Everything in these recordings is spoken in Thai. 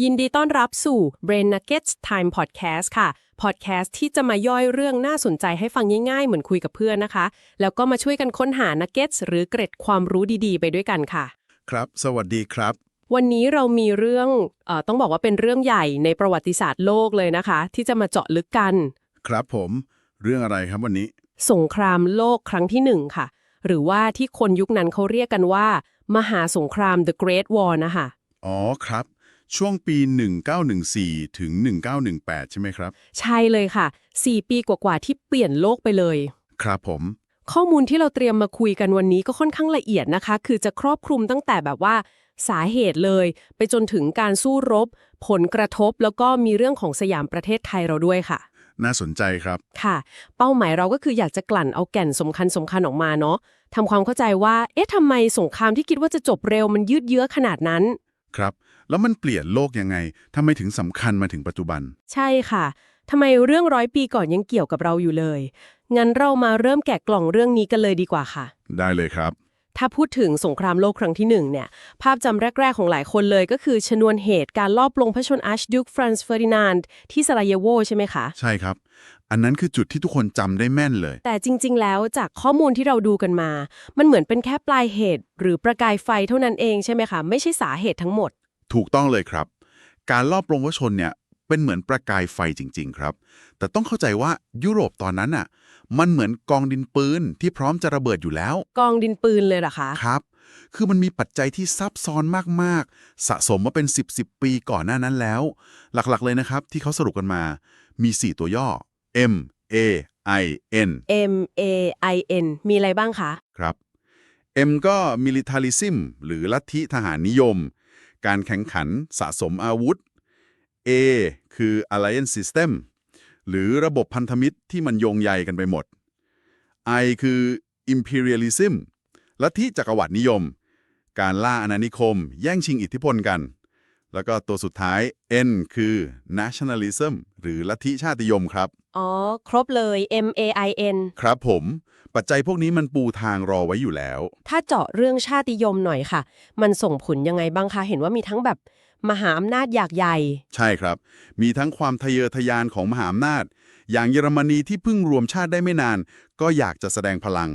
ยินดีต้อนรับสู่ Brain Nuggets Time Podcast ค่ะ Podcast ที่จะมาย่อยเรื่องน่าสนใจให้ฟังง่ายๆ เหมือนคุยกับเพื่อนนะคะ แล้วก็มาช่วยกันค้นหา Nuggets หรือเกร็ดความรู้ดีๆ ไปด้วยกันค่ะ ครับ สวัสดีครับ วันนี้เรามีเรื่องเออต้องบอกว่าเป็นเรื่องใหญ่ในประวัติศาสตร์โลกเลยนะคะ ที่จะมาเจาะลึกกัน ครับผม เรื่องอะไรครับวันนี้ สงครามโลกครั้งที่หนึ่งค่ะ หรือว่าที่คนยุคนั้นเขาเรียกกันว่า มหาสงคราม The Great War นะคะอ๋อครับ ช่วงปี 1914 ถึง 1918 ใช่ไหมครับ ใช่เลยค่ะ 4 ปีกว่าๆที่เปลี่ยนโลกไปเลย ครับผม ข้อมูลที่เราเตรียมมาคุยกันวันนี้ก็ค่อนข้างละเอียดนะคะ คือจะครอบคลุมตั้งแต่แบบว่าสาเหตุเลย ไปจนถึงการสู้รบ ผลกระทบแล้วก็มีเรื่องของสยามประเทศไทยเราด้วยค่ะ น่าสนใจครับ ค่ะ เป้าหมายเราก็คืออยากจะกลั่นเอาแก่นสำคัญสำคัญออกมาเนาะทำความเข้าใจว่า เอ๊ะทำไมสงครามที่คิดว่าจะจบเร็วมันยืดเยื้อขนาดนั้น ครับ แล้วมันเปลี่ยนโลกยังไงทำไมถึงสำคัญมาถึงปัจจุบัน ใช่ค่ะทำไมเรื่องร้อยปีก่อนยังเกี่ยวกับเราอยู่เลย งั้นเรามาเริ่มแกะกล่องเรื่องนี้กันเลยดีกว่าค่ะ ได้เลยครับ ถ้าพูดถึงสงครามโลกครั้งที่หนึ่งเนี่ย ภาพจำแรก ๆ ของหลายคนเลยก็คือชนวนเหตุการลอบปลงพระชนอาร์ชดิวฟรานซ์เฟอร์ดินานด์ที่ซาราเยโวใช่ไหมคะ ใช่ครับ อันนั้นคือจุดที่ทุกคนจำได้แม่นเลย แต่จริง ๆ แล้วจากข้อมูลที่เราดูกันมา มันเหมือนเป็นแค่ปลายเหตุ หรือประกายไฟเท่านั้นเองใช่ไหมคะ ไม่ใช่สาเหตุทั้งหมด ถูกต้องเลยครับ การลอบปลงพระชนเนี่ยเป็นเหมือนประกายไฟจริง ๆ ครับ แต่ต้องเข้าใจว่ายุโรปตอนนั้นน่ะ มันเหมือนกองดินปืนที่พร้อมจะระเบิดอยู่แล้ว กองดินปืนเลยเหรอคะครับ คือมันมีปัจจัยที่ซับซ้อนมากๆ สะสมมาเป็น 10 10 ปีก่อนหน้านั้นแล้ว หลักๆเลยนะครับ ที่เขาสรุปกันมา มี 4 ตัวย่อ M A I N M A I N มีอะไรบ้างคะ ครับ M ก็ militarism หรือลัทธิทหารนิยม การแข่งขันสะสมอาวุธ A คือ alliance system หรือระบบพันธมิตรที่มันโยงใยกันไปหมด I คือ imperialism ลัทธิจักรวรรดินิยม การล่าอาณานิคม แย่งชิงอิทธิพลกัน แล้วก็ตัวสุดท้าย N คือ nationalism หรือลัทธิชาตินิยมครับ อ๋อ ครบเลย M A I N ครับผม ปัจจัยพวกนี้มันปูทางรอไว้อยู่แล้ว ถ้าเจาะเรื่องชาตินิยมหน่อยค่ะ มันส่งผลยังไงบ้างคะ เห็นว่ามีทั้งแบบมหาอำนาจอยากใหญ่ ใช่ครับ มีทั้งความทะเยอทะยานของมหาอำนาจ อย่างเยอรมนีที่เพิ่งรวมชาติได้ไม่นาน ก็อยากจะแสดงพลัง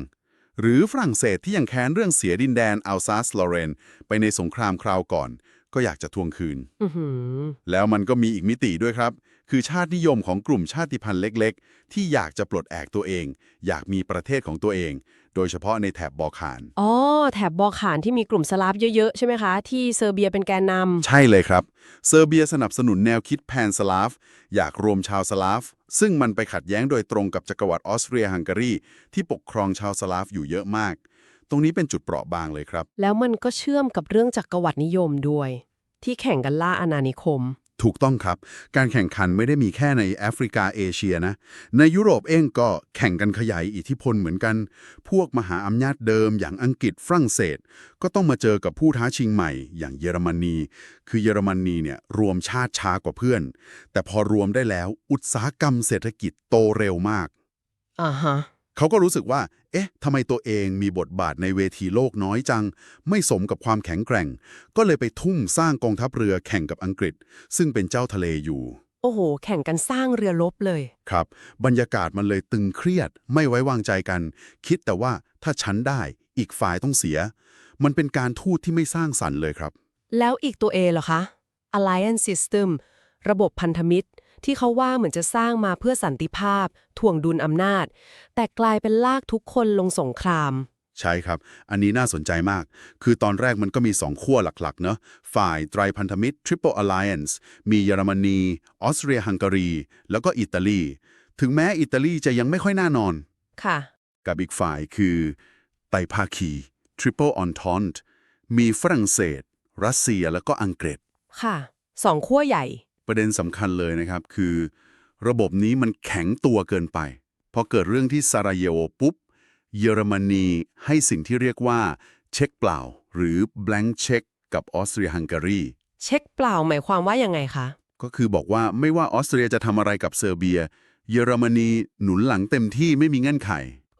หรือฝรั่งเศสที่ยังแค้นเรื่องเสียดินแดนอัลซาสลอเรนไปในสงครามคราวก่อน ก็อยากจะทวงคืนอือหือแล้วมันก็มีอีกมิติด้วยครับ คือชาตินิยมของกลุ่มชาติพันธุ์เล็ก ๆ ที่อยากจะปลดแอกตัวเอง อยากมีประเทศของตัวเอง โดยเฉพาะในแถบบอลข่านอ๋อแถบบอลข่านที่มีกลุ่มสลาฟเยอะ ๆ ใช่ไหมคะ ที่เซอร์เบียเป็นแกนนำใช่เลยครับ เซอร์เบียสนับสนุนแนวคิดแพนสลาฟ อยากรวมชาวสลาฟ ซึ่งมันไปขัดแย้งโดยตรงกับจักรวรรดิออสเตรียฮังการีที่ปกครองชาวสลาฟอยู่เยอะมาก ตรงนี้เป็นจุดเปราะบางเลยครับ แล้วมันก็เชื่อมกับเรื่องจักรวรรดินิยมด้วย ที่แข่งกันล่าอาณานิคม ถูกต้องครับ การแข่งขันไม่ได้มีแค่ในแอฟริกาเอเชียนะ ในยุโรปเองก็แข่งกันขยายอิทธิพลเหมือนกัน พวกมหาอำนาจเดิมอย่างอังกฤษฝรั่งเศส ก็ต้องมาเจอกับผู้ท้าชิงใหม่ อย่างเยอรมนี คือเยอรมนีเนี่ยรวมชาติช้ากว่าเพื่อน แต่พอรวมได้แล้วอุตสาหกรรมเศรษฐกิจโตเร็วมากอ่าฮะ เขาก็รู้สึกว่า เอ๊ะทำไมตัวเองมีบทบาทในเวทีโลกน้อยจัง ไม่สมกับความแข็งแกร่ง ก็เลยไปทุ่มสร้างกองทัพเรือแข่งกับอังกฤษ ซึ่งเป็นเจ้าทะเลอยู่ โอ้โห แข่งกันสร้างเรือรบเลย ครับ บรรยากาศมันเลยตึงเครียด ไม่ไว้วางใจกัน คิดแต่ว่าถ้าฉันได้อีกฝ่ายต้องเสีย มันเป็นการทูตที่ไม่สร้างสรรค์เลยครับ แล้วอีกตัว A เหรอคะ Alliance System ระบบพันธมิตร ที่เขาว่าเหมือนจะสร้างมาเพื่อสันติภาพถ่วงดุลอำนาจ แต่กลายเป็นลากทุกคนลงสงคราม ใช่ครับ อันนี้น่าสนใจมาก คือตอนแรกมันก็มีสองขั้วหลักๆ เนอะฝ่ายไตรพันธมิตร Triple Alliance มีเยอรมนี ออสเตรียฮังการี แล้วก็อิตาลี ถึงแม้อิตาลีจะยังไม่ค่อยน่านอน ค่ะ กับอีกฝ่ายคือไตรภาคี Triple Entente มีฝรั่งเศส รัสเซียแล้วก็อังกฤษ ค่ะ สองขั้วใหญ่ ประเด็นสำคัญเลยนะครับ คือ ระบบนี้มันแข็งตัวเกินไป พอเกิดเรื่องที่ซาราเยโวปุ๊บ เยอรมนีให้สิ่งที่เรียกว่าเช็คเปล่า หรือ blank check กับออสเตรียฮังการีเช็คเปล่าหมายความว่ายังไงคะ ก็คือบอกว่าไม่ว่าออสเตรียจะทำอะไรกับเซอร์เบีย เยอรมนีหนุนหลังเต็มที่ไม่มีเงื่อนไข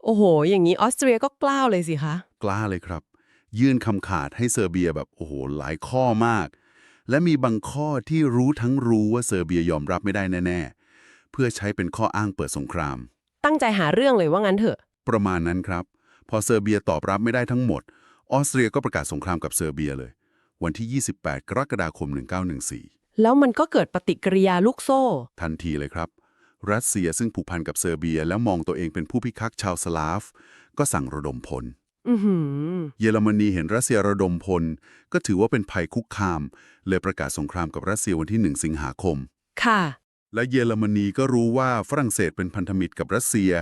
โอ้โห อย่างนี้ออสเตรียก็กล้าวเลยสิคะ กล้าเลยครับ ยื่นคำขาดให้เซอร์เบียแบบโอ้โหหลายข้อมาก และมีบางข้อที่รู้ทั้งรู้ว่าเซอร์เบียยอมรับไม่ได้แน่ๆ เพื่อใช้เป็นข้ออ้างเปิดสงคราม ตั้งใจหาเรื่องเลยว่างั้นเถอะ ประมาณนั้นครับ พอเซอร์เบียตอบรับไม่ได้ทั้งหมด ออสเตรียก็ประกาศสงครามกับเซอร์เบียเลย วันที่ 28 กรกฎาคม 1914 แล้วมันก็เกิดปฏิกิริยาลูกโซ่ ทันทีเลยครับ รัสเซียซึ่งผูกพันกับเซอร์เบีย และมองตัวเองเป็นผู้พิทักษ์ชาวสลาฟ ก็สั่งระดมพลอือหือ เยอรมนีเห็นรัสเซียระดมพล ก็ถือว่าเป็นภัยคุกคาม เลยประกาศสงครามกับรัสเซียวันที่ 1 สิงหาคม ค่ะ และเยอรมนีก็รู้ว่าฝรั่งเศสเป็นพันธมิตรกับรัสเซีย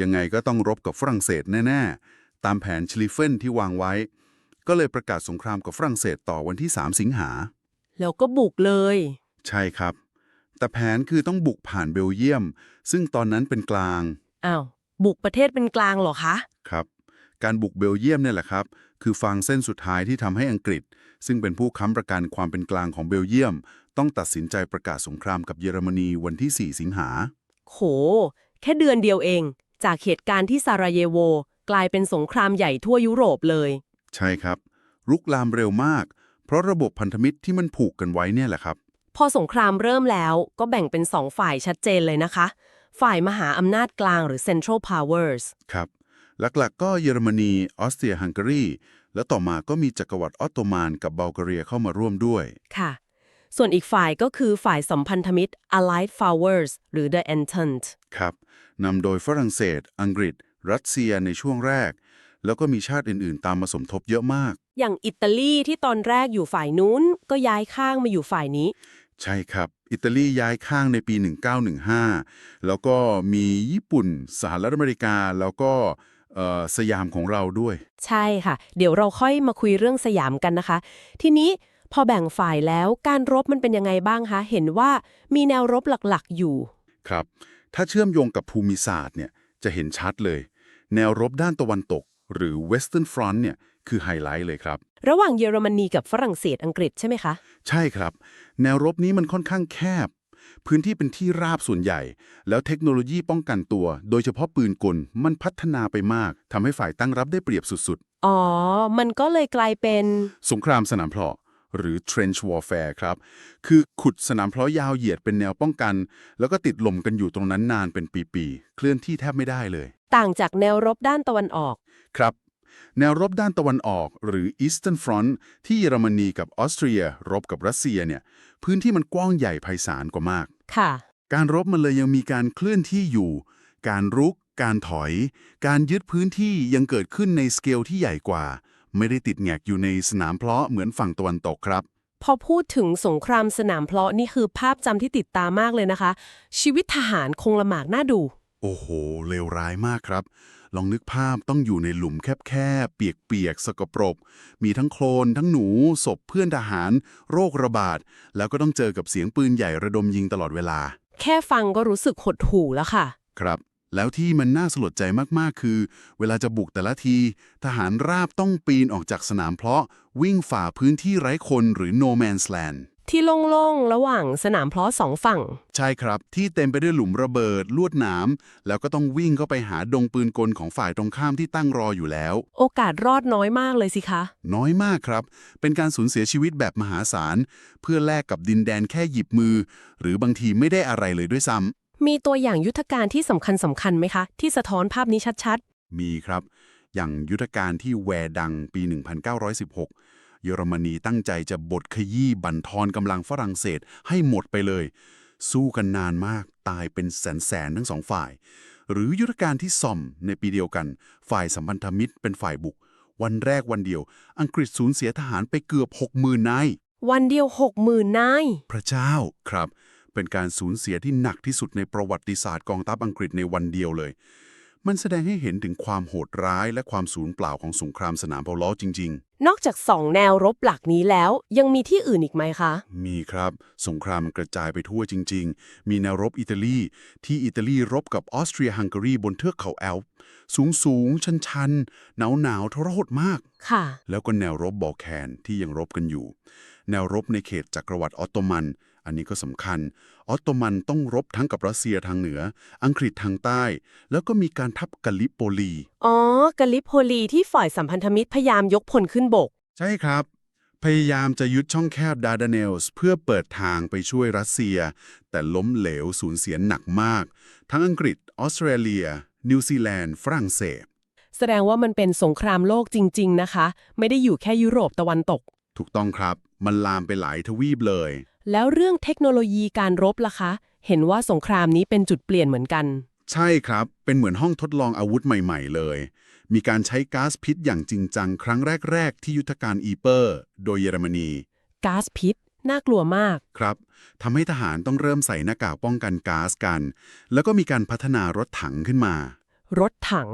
ยังไงก็ต้องรบกับฝรั่งเศสแน่ ๆ ตามแผนชลิเฟนที่วางไว้ ก็เลยประกาศสงครามกับฝรั่งเศสต่อวันที่ 3 สิงหา แล้วก็บุกเลย ใช่ครับ แต่แผนคือต้องบุกผ่านเบลเยียม ซึ่งตอนนั้นเป็นกลาง อ้าว บุกประเทศเป็นกลางเหรอคะ ครับ การบุกเบลเยียมเนี่ยแหละครับ คือฟางเส้นสุดท้ายที่ทำให้อังกฤษ ซึ่งเป็นผู้ค้ำประกันความเป็นกลางของเบลเยียม ต้องตัดสินใจประกาศสงครามกับเยอรมนีวันที่ 4 สิงหา โห แค่เดือนเดียวเอง จากเหตุการณ์ที่ซาราเยโว กลายเป็นสงครามใหญ่ทั่วยุโรปเลย ใช่ครับรุกลามเร็วมาก เพราะระบบพันธมิตรที่มันผูกกันไว้เนี่ยแหละครับ พอสงครามเริ่มแล้วก็แบ่งเป็นสองฝ่ายชัดเจนเลยนะคะ ฝ่ายมหาอำนาจกลางหรือ Central Powers ครับ หลักๆ ก็เยอรมนี ออสเตรียฮังการี แล้วต่อมาก็มีจักรวรรดิออตโตมันกับบัลแกเรียเข้ามาร่วมด้วย ค่ะ ส่วนอีกฝ่ายก็คือฝ่ายสัมพันธมิตร Allied Powers หรือ The Entente ครับนำโดยฝรั่งเศส อังกฤษ รัสเซียในช่วงแรก แล้วก็มีชาติอื่นๆ ตามมาสมทบเยอะมาก อย่างอิตาลีที่ตอนแรกอยู่ฝ่ายนู้น ก็ย้ายข้างมาอยู่ฝ่ายนี้ ใช่ครับ อิตาลีย้ายข้างในปี 1915 แล้วก็มีญี่ปุ่น สหรัฐอเมริกา แล้วก็เอ่อ สยามของเราด้วย ใช่ค่ะ เดี๋ยวเราค่อยมาคุยเรื่องสยามกันนะคะ ทีนี้พอแบ่งฝ่ายแล้วการรบมันเป็นยังไงบ้างคะ เห็นว่ามีแนวรบหลักๆอยู่ ครับ ถ้าเชื่อมโยงกับภูมิศาสตร์เนี่ยจะเห็นชัดเลย แนวรบด้านตะวันตก หรือ Western Front เนี่ยคือไฮไลท์เลยครับ ระหว่างเยอรมนีกับฝรั่งเศสอังกฤษใช่ไหมคะ ใช่ครับ แนวรบนี้มันค่อนข้างแคบ พื้นที่เป็นที่ราบส่วนใหญ่ แล้วเทคโนโลยีป้องกันตัว โดยเฉพาะปืนกลมันพัฒนาไปมากทำให้ฝ่ายตั้งรับได้เปรียบสุดอ๋อ มันก็เลยกลายเป็นๆสงครามสนามเพลาะหรือ trench warfare ครับ คือขุดสนามเพลาะยาวเหยียดเป็นแนวป้องกัน แล้วก็ติดลมกันอยู่ตรงนั้นนานเป็นปีๆ เคลื่อนที่แทบไม่ได้เลย ต่างจากแนวรบด้านตะวันออก ครับ แนวรบด้านตะวันออกหรือ Eastern Front ที่เยอรมนีกับออสเตรีย รบกับรัสเซียเนี่ยพื้นที่มันกว้างใหญ่ไพศาลกว่ามาก ค่ะ การรบมันเลยยังมีการเคลื่อนที่อยู่ การรุก การถอย การยึดพื้นที่ยังเกิดขึ้นในสเกลที่ใหญ่กว่า ไม่ได้ติดแงกอยู่ในสนามเพลาะเหมือนฝั่งตะวันตกครับ พอพูดถึงสงครามสนามเพลาะนี่คือภาพจำที่ติดตามมากเลยนะคะ ชีวิตทหารคงลำบากน่าดู โอ้โหเลวร้ายมากครับ ลองนึกภาพต้องอยู่ในหลุมแคบๆ เปียกๆ สกปรก มีทั้งโคลน ทั้งหนู ศพเพื่อนทหาร โรคระบาด แล้วก็ต้องเจอกับเสียงปืนใหญ่ระดมยิงตลอดเวลา แค่ฟังก็รู้สึกหดหู่แล้วค่ะ ครับ แล้วที่มันน่าสลดใจมากๆ คือ เวลาจะบุกแต่ละที ทหารราบต้องปีนออกจากสนามเพลาะ วิ่งฝ่าพื้นที่ไร้คนหรือ no man's land ที่โล่งๆ ระหว่างสนามเพลาะสองฝั่ง ใช่ครับ ที่เต็มไปด้วยหลุมระเบิด ลวดหนาม แล้วก็ต้องวิ่งเข้าไปหาดงปืนกลของฝ่ายตรงข้ามที่ตั้งรออยู่แล้ว โอกาสรอดน้อยมากเลยสิคะ น้อยมากครับ เป็นการสูญเสียชีวิตแบบมหาศาล เพื่อแลกกับดินแดนแค่หยิบมือ หรือบางทีไม่ได้อะไรเลยด้วยซ้ำมีตัวอย่างยุทธการที่สำคัญสำคัญไหมคะ ที่สะท้อนภาพนี้ชัดมีครับ อย่างยุทธการที่แวร์ดังปี 1916 เยอรมนีตั้งใจจะบดขยี้บั่นทอนกำลังฝรั่งเศสให้หมดไปเลย สู้กันนานมากตายเป็นแสนแสนๆทั้งสองฝ่าย หรือยุทธการที่ซอมในปีเดียวกัน ฝ่ายสัมพันธมิตรเป็นฝ่ายบุก วันแรกวันเดียว อังกฤษสูญเสียทหารไปเกือบ60,000นายๆวันเดียวหกหมื่นนายพระเจ้าครับ เป็นการสูญเสียที่หนักที่สุดในประวัติศาสตร์กองทัพอังกฤษในวันเดียวเลย มันแสดงให้เห็นถึงความโหดร้ายและความสูญเปล่าของสงครามสนามเพลาะจริง นอกจากสองแนวรบหลักนี้แล้ว ยังมีที่อื่นอีกไหมคะ ๆ มีครับ สงครามมันกระจายไปทั่วจริง ๆ มีแนวรบอิตาลี ที่อิตาลีรบกับออสเตรียฮังการีบนเทือกเขาแอลป์สูงสูงชันชันหนาวหนาวๆทรหดมาก ค่ะ แล้วก็แนวรบบอลแคนที่ยังรบกันอยู่ แนวรบในเขตจักรวรรดิออตโตมัน อันนี้ก็สำคัญ ออตโตมันต้องรบทั้งกับรัสเซียทางเหนือ อังกฤษทางใต้ แล้วก็มีการทับกาลิโปลี อ๋อ กาลิโพลีที่ฝ่ายสัมพันธมิตรพยายามยกพลขึ้นบก ใช่ครับ พยายามจะยึดช่องแคบดาร์ดาเนลส์เพื่อเปิดทางไปช่วยรัสเซีย แต่ล้มเหลวสูญเสียหนักมาก ทั้งอังกฤษ ออสเตรเลีย นิวซีแลนด์ ฝรั่งเศส แสดงว่ามันเป็นสงครามโลกจริง ๆ นะคะ ไม่ได้อยู่แค่ยุโรปตะวันตก ถูกต้องครับ มันลามไปหลายทวีปเลย แล้วเรื่องเทคโนโลยีการรบล่ะคะ เห็นว่าสงครามนี้เป็นจุดเปลี่ยนเหมือนกัน ใช่ครับ เป็นเหมือนห้องทดลองอาวุธใหม่ ๆ เลย มีการใช้ก๊าซพิษอย่างจริงจัง ครั้งแรก ๆ ที่ยุทธการอีเปอร์ โดยเยอรมนี ก๊าซพิษ น่ากลัวมาก ครับ ทำให้ทหารต้องเริ่มใส่หน้ากากป้องกันก๊าซกัน แล้วก็มีการพัฒนารถถังขึ้นมา รถถัง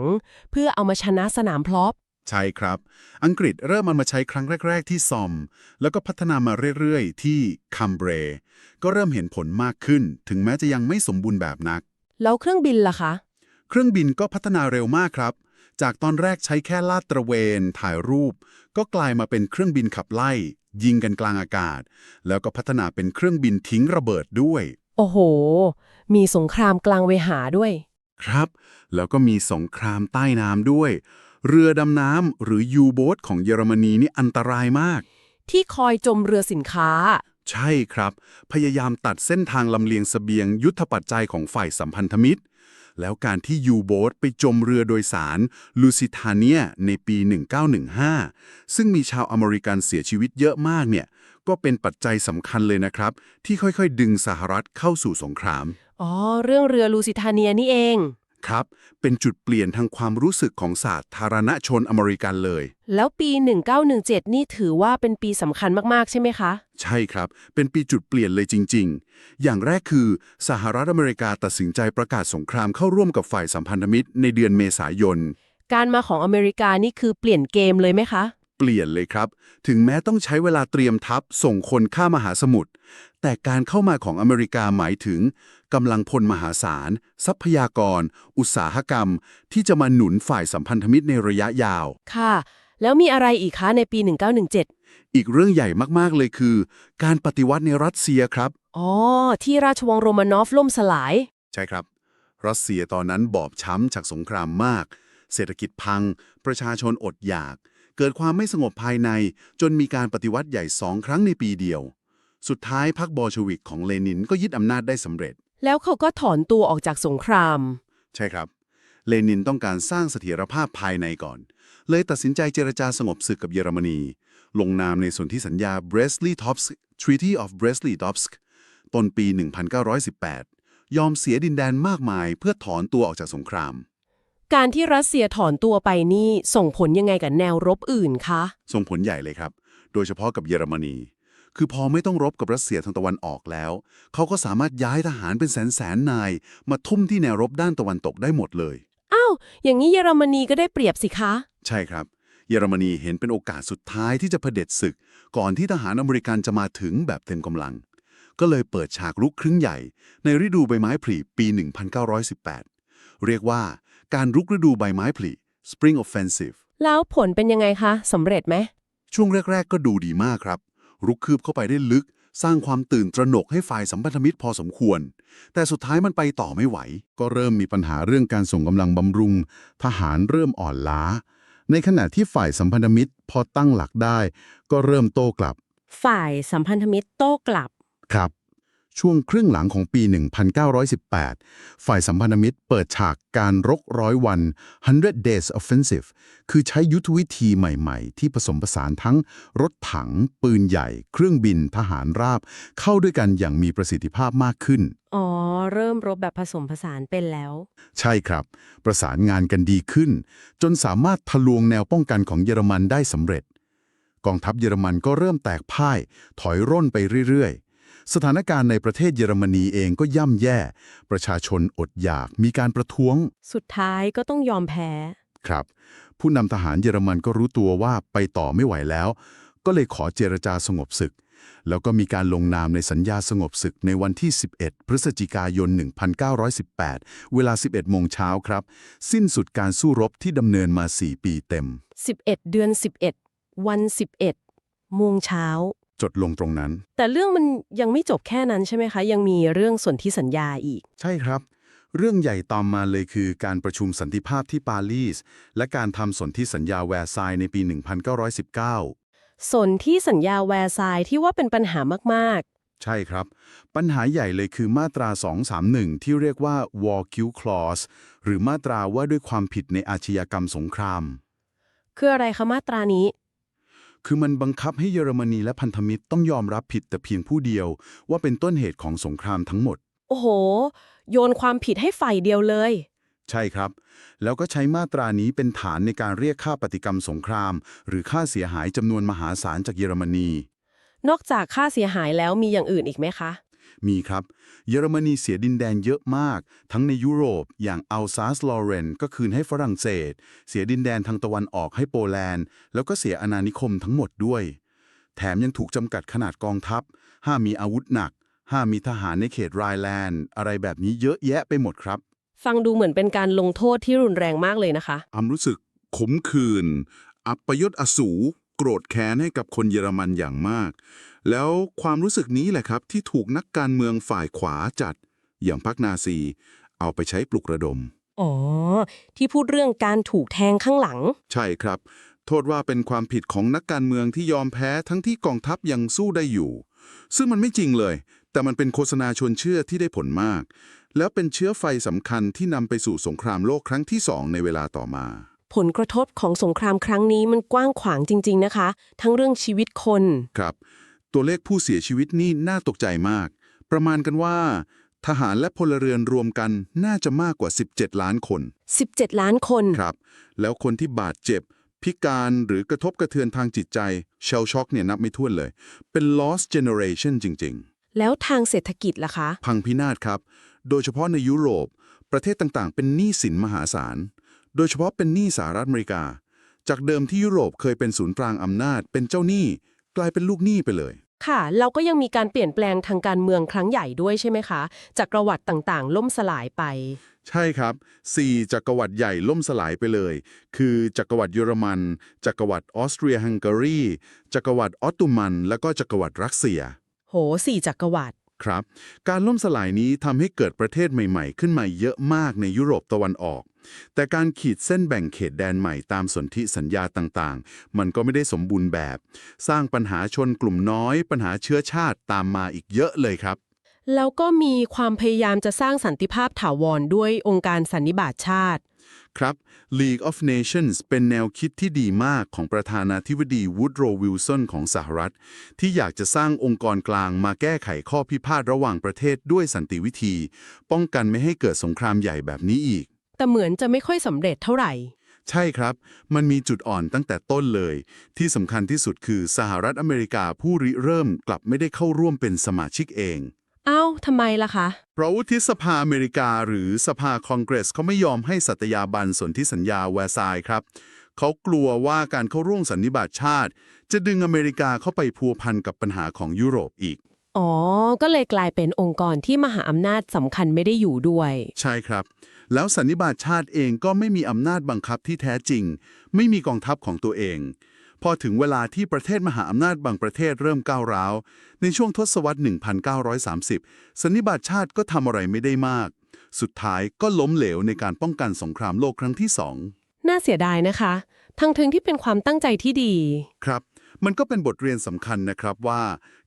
เพื่อเอามาชนะสนามพลอป ใช่ครับ อังกฤษเริ่มมันมาใช้ครั้งแรก ๆ ที่ซอม แล้วก็พัฒนามาเรื่อย ๆ ที่คัมเบร ก็เริ่มเห็นผลมากขึ้น ถึงแม้จะยังไม่สมบูรณ์แบบนัก แล้วเครื่องบินล่ะคะ เครื่องบินก็พัฒนาเร็วมากครับ จากตอนแรกใช้แค่ลาดตระเวน ถ่ายรูป ก็กลายมาเป็นเครื่องบินขับไล่ ยิงกันกลางอากาศ แล้วก็พัฒนาเป็นเครื่องบินทิ้งระเบิดด้วย โอ้โห มีสงครามกลางเวหาด้วย ครับ แล้วก็มีสงครามใต้น้ำด้วย เรือดำน้ำหรือยูโบทของเยอรมนีนี่อันตรายมาก ที่คอยจมเรือสินค้า ใช่ครับ พยายามตัดเส้นทางลำเลียงเสบียงยุทธปัจจัยของฝ่ายสัมพันธมิตร แล้วการที่ยูโบทไปจมเรือโดยสารลูซิทาเนียในปี 1915 ซึ่งมีชาวอเมริกันเสียชีวิตเยอะมากเนี่ยก็เป็นปัจจัยสำคัญเลยนะครับ ที่ค่อยๆ ดึงสหรัฐเข้าสู่สงคราม อ๋อ เรื่องเรือลูซิทาเนียนี่เอง ครับ เป็นจุดเปลี่ยนทางความรู้สึกของสาธารณชนอเมริกันเลย แล้วปี 1917 นี่ถือว่าเป็นปีสำคัญมากๆ ใช่ไหมคะ ใช่ครับ เป็นปีจุดเปลี่ยนเลยจริง ๆ อย่างแรกคือสหรัฐอเมริกาตัดสินใจประกาศสงครามเข้าร่วมกับฝ่ายสัมพันธมิตรในเดือนเมษายน การมาของอเมริกานี่คือเปลี่ยนเกมเลยไหมคะ เปลี่ยนเลยครับ ถึงแม้ต้องใช้เวลาเตรียมทัพส่งคนข้ามมหาสมุทร แต่การเข้ามาของอเมริกาหมายถึง กำลังพลมหาศาล ทรัพยากร อุตสาหกรรม ที่จะมาหนุนฝ่ายสัมพันธมิตรในระยะยาว ค่ะ แล้วมีอะไรอีกคะในปี 1917 อีกเรื่องใหญ่มาก ๆ เลยคือ การปฏิวัติในรัสเซียครับ อ๋อ ที่ราชวงศ์โรมานอฟล่มสลาย ใช่ครับ รัสเซียตอนนั้นบอบช้ำจากสงครามมาก เศรษฐกิจพัง ประชาชนอดอยาก เกิดความไม่สงบภายใน จนมีการปฏิวัติใหญ่สองครั้งในปีเดียว สุดท้ายพรรคบอลชวิกของเลนินก็ยึดอำนาจได้สำเร็จ แล้วเขาก็ถอนตัวออกจากสงคราม ใช่ครับ เลนินต้องการสร้างเสถียรภาพภายในก่อน เลยตัดสินใจเจรจาสงบศึกกับเยอรมนี ลงนามในสนธิสัญญา Brest-Litovsk Treaty of Brest-Litovsk ต้นปี 1918 ยอมเสียดินแดนมากมายเพื่อถอนตัวออกจากสงคราม การที่รัสเซียถอนตัวไปนี่ส่งผลยังไงกับแนวรบอื่นคะ ส่งผลใหญ่เลยครับ โดยเฉพาะกับเยอรมนี คือพอไม่ต้องรบกับรัสเซียทางตะวันออกแล้ว เขาก็สามารถย้ายทหารเป็นแสนแสนนาย มาทุ่มที่แนวรบด้านตะวันตกได้หมดเลย อ้าว อย่างนี้เยอรมนีก็ได้เปรียบสิคะ ใช่ครับ เยอรมนีเห็นเป็นโอกาสสุดท้ายที่จะเผด็จศึก ก่อนที่ทหารอเมริกันจะมาถึงแบบเต็มกำลัง ก็เลยเปิดฉากรุกครึ่งใหญ่ ในฤดูใบไม้ผลิปี 1918 เรียกว่าการรุกฤดูใบไม้ผลิ Spring Offensive แล้วผลเป็นยังไงคะสำเร็จไหมช่วงแรก ๆ ก็ดูดีมากครับ รุกคืบเข้าไปได้ลึก สร้างความตื่นตระหนกให้ฝ่ายสัมพันธมิตรพอสมควร แต่สุดท้ายมันไปต่อไม่ไหว ก็เริ่มมีปัญหาเรื่องการส่งกำลังบำรุง ทหารเริ่มอ่อนล้า ในขณะที่ฝ่ายสัมพันธมิตรพอตั้งหลักได้ ก็เริ่มโต้กลับ ฝ่ายสัมพันธมิตรโต้กลับ ครับ ช่วงครึ่งหลังของปี 1918 ฝ่ายสัมพันธมิตรเปิดฉากการรกร้อยวัน 100 days offensive คือใช้ยุทธวิธีใหม่ๆ ที่ผสมผสานทั้งรถถัง ปืนใหญ่ เครื่องบิน ทหารราบ เข้าด้วยกันอย่างมีประสิทธิภาพมากขึ้น อ๋อ เริ่มรบแบบผสมผสานเป็นแล้ว ใช่ครับ ประสานงานกันดีขึ้น จนสามารถทะลวงแนวป้องกันของเยอรมันได้สำเร็จ กองทัพเยอรมันก็เริ่มแตกพ่าย ถอยร่นไปเรื่อยๆ สถานการณ์ในประเทศเยอรมนีเองก็ย่ำแย่ ประชาชนอดอยากมีการประท้วง สุดท้ายก็ต้องยอมแพ้ ครับ ผู้นำทหารเยอรมันก็รู้ตัวว่าไปต่อไม่ไหวแล้ว ก็เลยขอเจรจาสงบศึก แล้วก็มีการลงนามในสัญญาสงบศึกในวันที่ 11 พฤศจิกายน 1918 เวลา 11 โมงเช้าครับ สิ้นสุดการสู้รบที่ดำเนินมา 4 ปีเต็ม 11 เดือน 11 วัน 11โมงเช้า จดลงตรงนั้น แต่เรื่องมันยังไม่จบแค่นั้นใช่ไหมคะ ยังมีเรื่องส่วนที่สัญญาอีก ใช่ครับ เรื่องใหญ่ตามมาเลยคือการประชุมสันติภาพที่ปารีส และการทำสนธิสัญญาแวร์ซายน์ในปี 1919 สนที่สัญญาแวร์ซายน์ที่ว่าเป็นปัญหามากใช่ครับ ปัญหาใหญ่เลยคือมาตรา 231 ที่เรียกว่า War Guilt Clause หรือมาตราว่าด้วยความผิดในอาชญากรรมสงครามๆคืออะไรคะมาตรานี้ คือมันบังคับให้เยอรมนีและพันธมิตรต้องยอมรับผิดแต่เพียงผู้เดียว ว่าเป็นต้นเหตุของสงครามทั้งหมด โอ้โห โยนความผิดให้ฝ่ายเดียวเลย ใช่ครับ แล้วก็ใช้มาตรานี้เป็นฐานในการเรียกค่าปฏิกรรมสงคราม หรือค่าเสียหายจำนวนมหาศาลจากเยอรมนี นอกจากค่าเสียหายแล้วมีอย่างอื่นอีกไหมคะ มีครับ เยอรมนีเสียดินแดนเยอะมาก ทั้งในยุโรปอย่างอัลซาสลอเรนก็คืนให้ฝรั่งเศส เสียดินแดนทางตะวันออกให้โปแลนด์ แล้วก็เสียอาณานิคมทั้งหมดด้วย แถมยังถูกจำกัดขนาดกองทัพ ห้ามมีอาวุธหนัก ห้ามมีทหารในเขตไรแลนด์ อะไรแบบนี้เยอะแยะไปหมดครับ ฟังดูเหมือนเป็นการลงโทษที่รุนแรงมากเลยนะคะอำรู้สึกขมขื่นอัปยศอสูรโกรธแค้นให้กับคนเยอรมันอย่างมาก แล้วความรู้สึกนี้แหละครับที่ถูกนักการเมืองฝ่ายขวาจัด อย่างพรรคนาซี เอาไปใช้ปลุกระดม อ๋อ ที่พูดเรื่องการถูกแทงข้างหลัง ใช่ครับ โทษว่าเป็นความผิดของนักการเมืองที่ยอมแพ้ทั้งที่กองทัพยังสู้ได้อยู่ ซึ่งมันไม่จริงเลย แต่มันเป็นโฆษณาชวนเชื่อที่ได้ผลมาก แล้วเป็นเชื้อไฟสำคัญที่นำไปสู่สงครามโลกครั้งที่สองในเวลาต่อมาผลกระทบของสงครามครั้งนี้มันกว้างขวางจริง ๆ นะคะ ทั้งเรื่องชีวิตคน ครับ ตัวเลขผู้เสียชีวิตนี่น่าตกใจมาก ประมาณกันว่า ทหารและพลเรือนรวมกันน่าจะมากกว่า 17 ล้านคน 17 ล้านคนครับ แล้วคนที่บาดเจ็บ พิการหรือกระทบกระเทือนทางจิตใจเชลช็อกเนี่ยนับไม่ถ้วนเลย เป็น lost generation จริงแล้วทางเศรษฐกิจล่ะคะๆพังพินาศครับ โดยเฉพาะในยุโรป ประเทศต่างๆ เป็นหนี้สินมหาศาล โดยเฉพาะเป็นหนี้สหรัฐอเมริกา จากเดิมที่ยุโรปเคยเป็นศูนย์กลางอำนาจ เป็นเจ้าหนี้กลายเป็นลูกหนี้ไปเลย ค่ะเราก็ยังมีการเปลี่ยนแปลงทางการเมืองครั้งใหญ่ด้วยใช่ไหมคะ จากประวัติต่างๆ ล่มสลายไป ใช่ครับ 4 จักรวรรดิใหญ่ล่มสลายไปเลย คือจักรวรรดิเยอรมัน จักรวรรดิออสเตรียฮังการี จักรวรรดิออตโตมัน แล้วก็จักรวรรดิรัสเซีย โหสี่จักรวรรดิ ครับ การล่มสลายนี้ทำให้เกิดประเทศใหม่ ๆ ขึ้นมาเยอะมากในยุโรปตะวันออก แต่การขีดเส้นแบ่งเขตแดนใหม่ตามสนธิสัญญาต่างๆ มันก็ไม่ได้สมบูรณ์แบบ สร้างปัญหาชนกลุ่มน้อย ปัญหาเชื้อชาติตามมาอีกเยอะเลยครับ แล้วก็มีความพยายามจะสร้างสันติภาพถาวรด้วยองค์การสันนิบาตชาติ ครับ League of Nations เป็นแนวคิดที่ดีมากของประธานาธิบดีวูดโรวิลสันของสหรัฐ ที่อยากจะสร้างองค์กรกลางมาแก้ไขข้อพิพาทระหว่างประเทศด้วยสันติวิธี ป้องกันไม่ให้เกิดสงครามใหญ่แบบนี้อีก แต่เหมือนจะไม่ค่อยสำเร็จเท่าไหร่ ใช่ครับ มันมีจุดอ่อนตั้งแต่ต้นเลย ที่สำคัญที่สุดคือสหรัฐอเมริกาผู้ริเริ่มกลับไม่ได้เข้าร่วมเป็นสมาชิกเอง เอ้าทำไมล่ะคะ เพราะวุฒิสภาอเมริกาหรือสภาคองเกรสเขาไม่ยอมให้สัตยาบันสนธิสัญญาแวร์ซายน์ครับ เขากลัวว่าการเข้าร่วมสันนิบาตชาติ จะดึงอเมริกาเข้าไปพัวพันกับปัญหาของยุโรปอีก อ๋อ ก็เลยกลายเป็นองค์กรที่มหาอำนาจสำคัญไม่ได้อยู่ด้วย ใช่ครับ แล้วสันนิบาตชาติเองก็ไม่มีอำนาจบังคับที่แท้จริง ไม่มีกองทัพของตัวเอง พอถึงเวลาที่ประเทศมหาอำนาจบางประเทศเริ่มก้าวร้าว ในช่วงทศวรรษ 1930 สันนิบาตชาติก็ทำอะไรไม่ได้มาก สุดท้ายก็ล้มเหลวในการป้องกันสงครามโลกครั้งที่สองน่าเสียดายนะคะ ทั้งถึงที่เป็นความตั้งใจที่ดี ครับ มันก็เป็นบทเรียนสำคัญนะครับว่า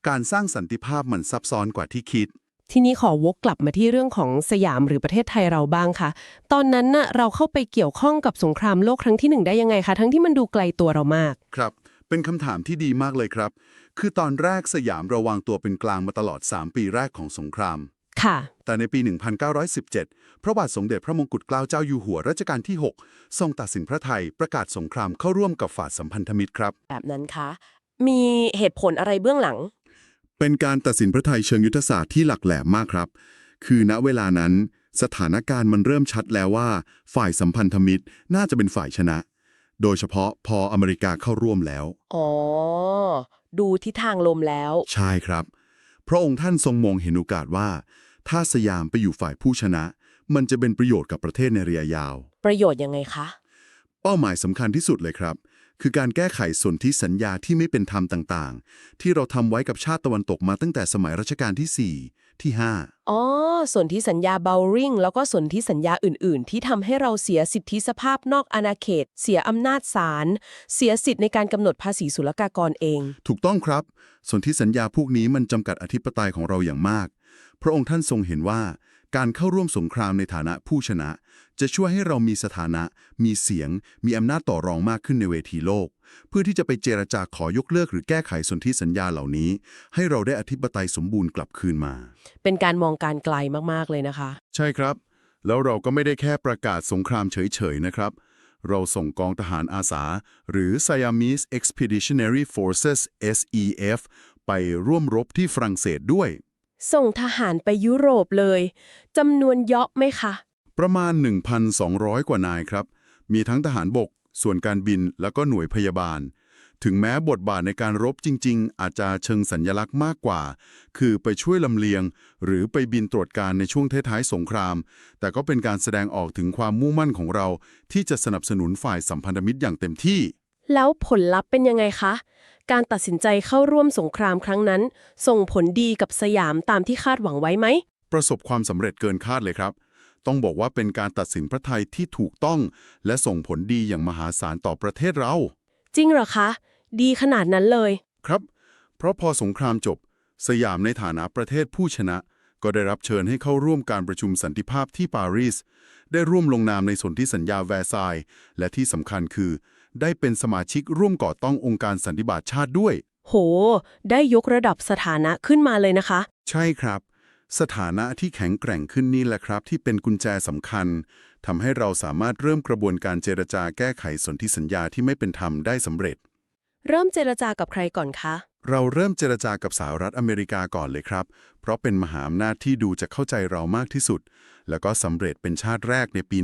การสร้างสันติภาพมันซับซ้อนกว่าที่คิด ทีนี้ขอวกกลับมาที่เรื่องของสยามหรือประเทศไทยเราบ้างค่ะ ตอนนั้นน่ะเราเข้าไปเกี่ยวข้องกับสงครามโลกครั้งที่หนึ่งได้ยังไงคะ ทั้งที่มันดูไกลตัวเรามาก ครับ เป็นคำถามที่ดีมากเลยครับ คือตอนแรกสยามระวางตัวเป็นกลางมาตลอด 3 ปีแรกของสงคราม ค่ะ แต่ในปี 1917 พระบาทสมเด็จพระมงกุฎเกล้าเจ้าอยู่หัวรัชกาลที่ 6 ทรงตัดสินพระไทยประกาศสงครามเข้าร่วมกับฝ่ายสัมพันธมิตรครับ แบบนั้นคะ มีเหตุผลอะไรเบื้องหลัง เป็นการตัดสินพระไทยเชิงยุทธศาสตร์ที่หลักแหลมมากครับ คือณเวลานั้น สถานการณ์มันเริ่มชัดแล้วว่า ฝ่ายสัมพันธมิตรน่าจะเป็นฝ่ายชนะ โดยเฉพาะพออเมริกาเข้าร่วมแล้ว อ๋อ ดูทิศทางลมแล้ว ใช่ครับ พระองค์ท่านทรงมองเห็นโอกาสว่า ถ้าสยามไปอยู่ฝ่ายผู้ชนะ มันจะเป็นประโยชน์กับประเทศในระยะยาว ประโยชน์ยังไงคะ เป้าหมายสำคัญที่สุดเลยครับ คือการแก้ไขสนธิสัญญาที่ไม่เป็นธรรมต่างๆ ที่เราทำไว้กับชาติตะวันตกมาตั้งแต่สมัยรัชกาลที่ที่อ๋อ ส่วนที่สัญญาเบลริงแล้วก็ส่วนที่สัญญาอื่น ๆ ที่ทำให้เราเสียสิทธิสภาพนอกอาณาเขต เสียอำนาจศาล เสียสิทธิ์ในการกำหนดภาษีศุลกากรเอง5ถูกต้องครับ ส่วนที่สัญญาพวกนี้มันจำกัดอธิปไตยของเราอย่างมาก พระองค์ท่านทรงเห็นว่าการเข้าร่วมสงครามในฐานะผู้ชนะ จะช่วยให้เรามีสถานะ มีเสียง มีอำนาจต่อรองมากขึ้นในเวทีโลก เพื่อที่จะไปเจรจาขอยกเลิกหรือแก้ไขสนธิสัญญาเหล่านี้ ให้เราได้อธิปไตยสมบูรณ์กลับคืนมา เป็นการมองการไกลมากๆเลยนะคะ ใช่ครับ แล้วเราก็ไม่ได้แค่ประกาศสงครามเฉยๆนะครับ เราส่งกองทหารอาสา หรือ Siamese Expeditionary Forces SEF ไปร่วมรบที่ฝรั่งเศสด้วย ส่งทหารไปยุโรปเลยจำนวนเยอะไหมคะ ประมาณ 1,200 กว่านายครับ มีทั้งทหารบก ส่วนการบินแล้วก็หน่วยพยาบาล ถึงแม้บทบาทในการรบจริง ๆ อาจจะเชิงสัญญลักษณ์มากกว่า คือไปช่วยลำเลียง หรือไปบินตรวจการในช่วงท้ายๆสงคราม แต่ก็เป็นการแสดงออกถึงความมุ่งมั่นของเรา ที่จะสนับสนุนฝ่ายสัมพันธมิตรอย่างเต็มที่ แล้วผลลัพธ์เป็นยังไงคะ การตัดสินใจเข้าร่วมสงครามครั้งนั้น ส่งผลดีกับสยามตามที่คาดหวังไว้ไหมประสบความสำเร็จเกินคาดเลยครับ ต้องบอกว่าเป็นการตัดสินพระไทยที่ถูกต้อง และส่งผลดีอย่างมหาศาลต่อประเทศเรา จริงเหรอคะ ดีขนาดนั้นเลย ครับ เพราะพอสงครามจบ สยามในฐานะประเทศผู้ชนะ ก็ได้รับเชิญให้เข้าร่วมการประชุมสันติภาพที่ปารีส ได้ร่วมลงนามในสนธิสัญญาแวร์ซายน์และที่สำคัญคือ ได้เป็นสมาชิกร่วมก่อตั้งองค์การสันติบาตชาติด้วย โห ได้ยกระดับสถานะขึ้นมาเลยนะคะ ใช่ครับ สถานะที่แข็งแกร่งขึ้นนี่แหละครับ ที่เป็นกุญแจสำคัญทำให้เราสามารถเริ่มกระบวนการเจรจาแก้ไขสนธิสัญญาที่ไม่เป็นธรรมได้สำเร็จ เริ่มเจรจากับใครก่อนคะ เราเริ่มเจรจากับสหรัฐอเมริกาก่อนเลยครับ เพราะเป็นมหาอำนาจที่ดูจะเข้าใจเรามากที่สุด แล้วก็สำเร็จเป็นชาติแรกในปี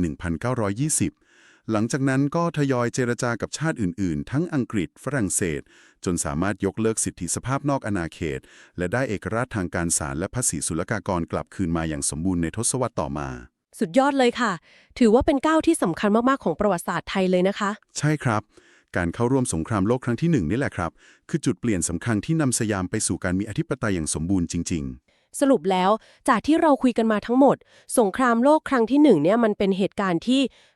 1920 หลังจากนั้นก็ทยอยเจรจากับชาติอื่น ๆ ทั้งอังกฤษฝรั่งเศส จนสามารถยกเลิกสิทธิสภาพนอกอาณาเขต และได้เอกราชทางการศาลและภาษีศุลกากรกลับคืนมาอย่างสมบูรณ์ในทศวรรษต่อมา สุดยอดเลยค่ะ ถือว่าเป็นก้าวที่สำคัญมาก ๆ ของประวัติศาสตร์ไทยเลยนะคะ ใช่ครับ การเข้าร่วมสงครามโลกครั้งที่หนึ่งนี่แหละครับ คือจุดเปลี่ยนสำคัญที่นำสยามไปสู่การมีอธิปไตยอย่างสมบูรณ์จริง ๆสรุปแล้วจากที่เราคุยกันมาทั้งหมด สงครามโลกครั้งที่หนึ่งเนี่ยมันเป็นเหตุการณ์ที่เอ่อ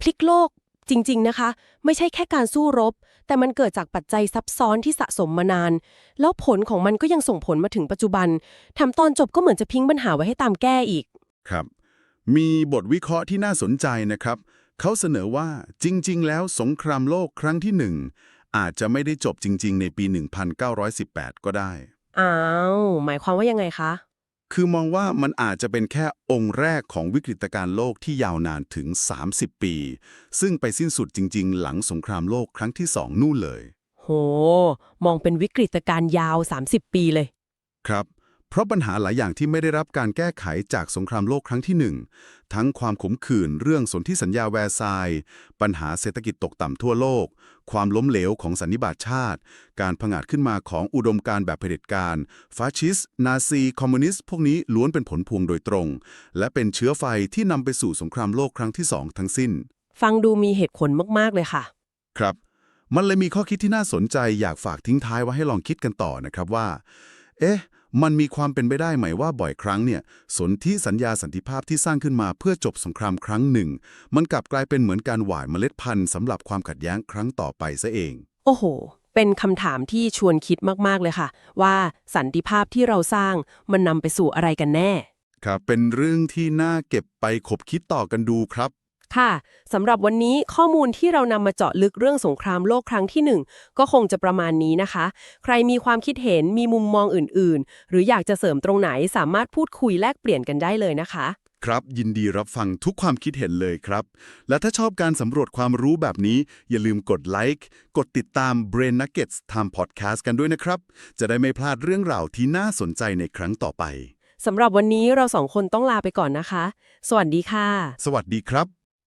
พลิกโลกจริง ๆ นะคะ ไม่ใช่แค่การสู้รบ แต่มันเกิดจากปัจจัยซับซ้อนที่สะสมมานาน แล้วผลของมันก็ยังส่งผลมาถึงปัจจุบันทำตอนจบก็เหมือนจะพิงปัญหาไว้ให้ตามแก้อีก ครับ มีบทวิเคราะห์ที่น่าสนใจนะครับ เขาเสนอว่าจริง ๆ แล้วสงครามโลกครั้งที่หนึ่งอาจจะไม่ได้จบจริง ๆ ในปี 1918 ก็ได้ อ้าว หมายความว่ายังไงคะ คือมองว่ามันอาจจะเป็นแค่องค์แรกของวิกฤตการณ์โลกที่ยาวนานถึง 30 ปี ซึ่งไปสิ้นสุดจริง ๆ หลังสงครามโลกครั้งที่สองนู่นเลย โห มองเป็นวิกฤตการณ์ยาว 30 ปีเลย ครับ เพราะปัญหาหลายอย่างที่ไม่ได้รับการแก้ไขจากสงครามโลกครั้งที่หนึ่งทั้งความขมขื่นเรื่องสนธิสัญญาแวร์ซายน์ปัญหาเศรษฐกิจตกต่ำทั่วโลก ความล้มเหลวของสันนิบาตชาติ การผงาดขึ้นมาของอุดมการณ์แบบเผด็จการฟาสชิสต์นาซี คอมมิวนิสต์ พวกนี้ล้วนเป็นผลพวงโดยตรง และเป็นเชื้อไฟที่นำไปสู่สงครามโลกครั้งที่สองทั้งสิ้น ฟังดูมีเหตุผลมากๆเลยค่ะ ครับ มันเลยมีข้อคิดที่น่าสนใจอยากฝากทิ้งท้ายไว้ให้ลองคิดกันต่อนะครับว่า เอ๊ะ มันมีความเป็นไปได้ไหมว่าบ่อยครั้งเนี่ยสนธิสัญญาสันติภาพที่สร้างขึ้นมาเพื่อจบสงครามครั้งหนึ่ง มันกลับกลายเป็นเหมือนการหว่านเมล็ดพันธุ์สำหรับความขัดแย้งครั้งต่อไปซะเอง โอ้โห เป็นคำถามที่ชวนคิดมากๆเลยค่ะ ว่าสันติภาพที่เราสร้างมันนำไปสู่อะไรกันแน่ ครับ เป็นเรื่องที่น่าเก็บไปขบคิดต่อกันดูครับ ค่ะสำหรับวันนี้ข้อมูลที่เรานำมาเจาะลึกเรื่องสงครามโลกครั้งที่หนึ่งก็คงจะประมาณนี้นะคะ ใครมีความคิดเห็นมีมุมมองอื่น ๆ หรืออยากจะเสริมตรงไหนสามารถพูดคุยแลกเปลี่ยนกันได้เลยนะคะ ครับ ยินดีรับฟังทุกความคิดเห็นเลยครับ และถ้าชอบการสำรวจความรู้แบบนี้ อย่าลืมกดไลค์กดติดตาม Brain Nuggets ทำพอดแคสต์กันด้วยนะครับ จะได้ไม่พลาดเรื่องราวที่น่าสนใจในครั้งต่อไปสำหรับวันนี้เราสองคนต้องลาไปก่อนนะคะ สวัสดีค่ะ สวัสดีครับ